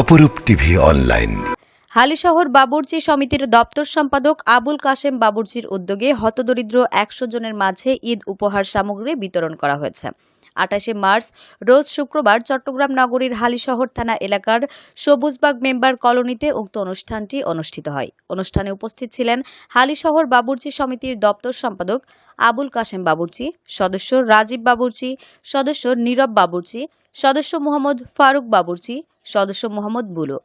অপরূপ TV online. Halisahar বাবুর্চি সমিতির দপ্তর সম্পাদক আবুল কাশেম বাবুর্চির উদ্যোগে হতদরিদ্র একশো জনের মাঝে ঈদ উপহার সামগ্রী বিতরণ করা হয়েছে। আঠাশে মার্চ, রোজ শুক্রবার চট্টগ্রাম নগরীর হালিশহর থানা এলাকার সবুজবাগ মেম্বার কলোনিতে উক্ত অনুষ্ঠানটি অনুষ্ঠিত হয়। অনুষ্ঠানে উপস্থিত ছিলেন হালিশহর বাবুর্চি সমিতির দপ্তর সম্পাদক আবুল কাশেম বাবুর্চি, সদস্য রাজীব বাবুর্চি, সদস্য নীরব বাবুর্চি, সদস্য মোহাম্মদ ফারুক বাবুর্চি, সদস্য মোহাম্মদ বুলু।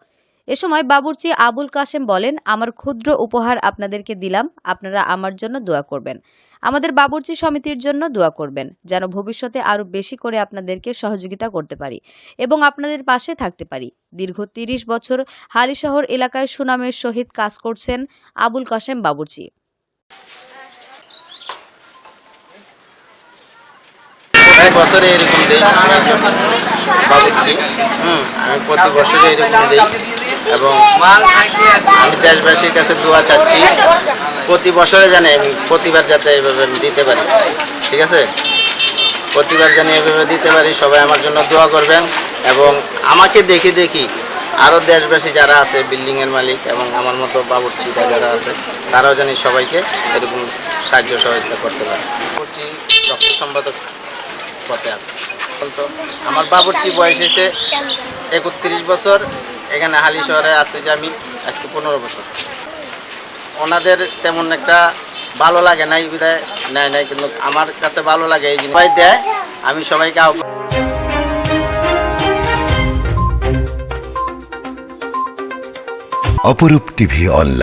এ সময় বাবুর্চি আবুল কাশেম বলেন, আমার ক্ষুদ্র উপহার আপনাদেরকে দিলাম, আপনারা আমার জন্য দোয়া করবেন। আমাদের বাবুর্চি সমিতির জন্য দোয়া করবেন, যেন ভবিষ্যতে আরও বেশি করে আপনাদেরকে সহযোগিতা করতে পারি এবং আপনাদের পাশে থাকতে পারি। দীর্ঘ তিরিশ বছর হালিশহর এলাকায় সুনামের সহিত কাজ করছেন আবুল কাশেম বাবুর্চি। এরকম বাবুর্চি। প্রতি বছরে এরকম এবং আমি দেশবাসীর কাছে দোয়া চাচ্ছি। প্রতি বছরে জানে প্রতিবার যাতে এইভাবে আমি দিতে পারি। ঠিক আছে? প্রতিবার জানি এভাবে দিতে পারি, সবাই আমার জন্য দোয়া করবেন এবং আমাকে দেখি দেখি আরও দেশবাসী যারা আছে বিল্ডিংয়ের মালিক এবং আমার মতো বাবুর্চিরা যারা আছে, তারাও জানি সবাইকে এরকম সাহায্য সহযোগিতা করতে পারে। বাবুর্চি রক্ত সম্পাদক পথে আছে। আমার বাবুর্চি বয়স হয়েছে একত্রিশ বছর। এখানে হালি শহরে আছে যে আমি আজকে পনেরো বছর। ওনাদের তেমন একটা ভালো লাগে নাই, বিদায় নাই নাই, কিন্তু আমার কাছে ভালো লাগে এই জিনিস। দেয়, আমি সবাইকে অপরূপ টিভি অনলাইন।